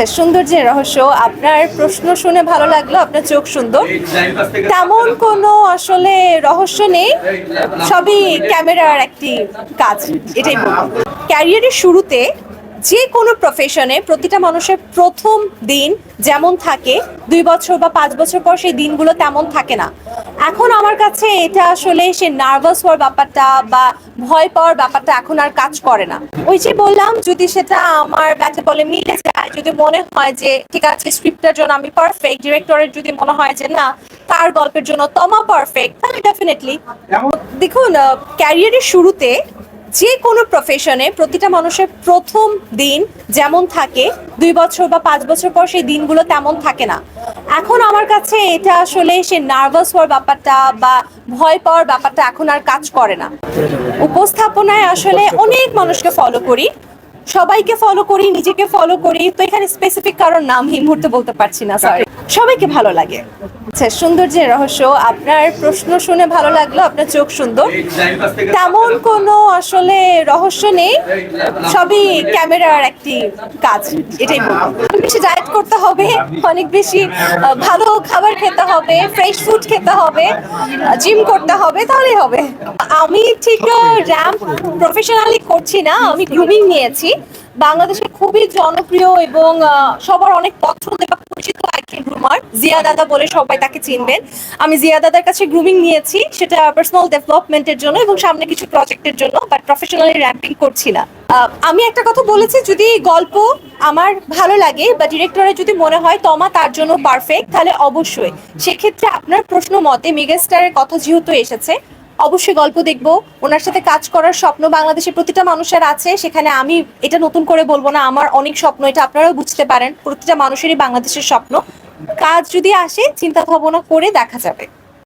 আচ্ছা যে রহস্য, আপনার প্রশ্ন শুনে ভালো লাগল, আপনার চোখ সুন্দর। তেমন কোনো আসলে রহস্য নেই, সবই ক্যামেরার একটি কাজ, এটাই ক্যারিয়ারের শুরুতে যে কোনো প্রফেশনে প্রতিটা মানুষের প্রথম দিন যেমন থাকে দুই বছর বা পাঁচ বছর পর সেই দিনগুলো তেমন থাকে না। এখন আমার কাছে এটা আসলে সে নার্ভাস হওয়ার ব্যাপারটা বা ভয় পাওয়ার ব্যাপারটা এখন আর কাজ করে না। ওই যে বললাম যদি সেটা আমার ব্যাটে বলে মিলে যায় যদি মনে হয় যে ঠিক আছে স্ক্রিপ্টের জন্য আমি পারফেক্ট ডিরেক্টরের যদি মনে হয় যে না তার গল্পের জন্য তমা পারফেক্ট তাহলে ডেফিনেটলি দেখুন ক্যারিয়ারের শুরুতে যে কোনো প্রফেশনে প্রতিটা মানুষের প্রথম দিন যেমন থাকে, দুই বছর বা পাঁচ বছর পর সেই দিনগুলো তেমন থাকে না। এখন আমার কাছে এটা আসলে সে নার্ভাস হওয়ার ব্যাপারটা বা ভয় পাওয়ার ব্যাপারটা এখন আর কাজ করে না। উপস্থাপনায় আসলে অনেক মানুষকে ফলো করি। সবাইকে ফলো করি, নিজেকে ফলো করি। তো এখানে স্পেসিফিক কারোর নাম এই মুহূর্তে বলতে পারছি না সরি সবাইকে ভালো লাগে। আচ্ছা সৌন্দর্যের রহস্য, আপনার প্রশ্ন শুনে ভালো লাগল, আপনার চোখ সুন্দর। তেমন কোনো আসলে রহস্য নেই, সবই ক্যামেরার একটি কাজ, এটাই বলব। বেশি ডায়েট করতে হবে, অনেক বেশি ভালো খাবার খেতে হবে ফ্রেশ ফুড খেতে হবে জিম করতে হবে, তাহলেই হবে। আমি ঠিক র্যাম্প প্রফেশনালি করছি না, আমি গ্রুমিং নিয়েছি। বাংলাদেশে খুবই জনপ্রিয় এবং সবার অনেক পছন্দ বা পরিচিত একজন গ্রুমার জিয়া দাদা বলে সবাই তাকে চিনবেন। আমি জিয়া দাদার কাছে গ্রুমিং নিয়েছি, সেটা পার্সোনাল ডেভেলপমেন্টের জন্য এবং সামনে কিছু প্রজেক্টের জন্য বাট প্রফেশনালি র্যাম্পিং করছি না। আমি একটা কথা বলেছি, যদি গল্প আমার ভালো লাগে বা ডিরেক্টরের যদি মনে হয় তমা তার জন্য পারফেক্ট তাহলে অবশ্যই। সেক্ষেত্রে আপনার প্রশ্ন মতে মেগাস্টারের কথা যেহেতু এসেছে, অবশ্যই গল্প দেখব। ওনার সাথে কাজ করার স্বপ্ন বাংলাদেশের প্রতিটা মানুষের আছে, সেখানে আমি এটা নতুন করে বলব না, আমার অনেক স্বপ্ন, এটা আপনারাও বুঝতে পারেন, প্রতিটা মানুষেরই বাংলাদেশের স্বপ্ন। কাজ যদি আসে, চিন্তা ভাবনা করে দেখা যাবে।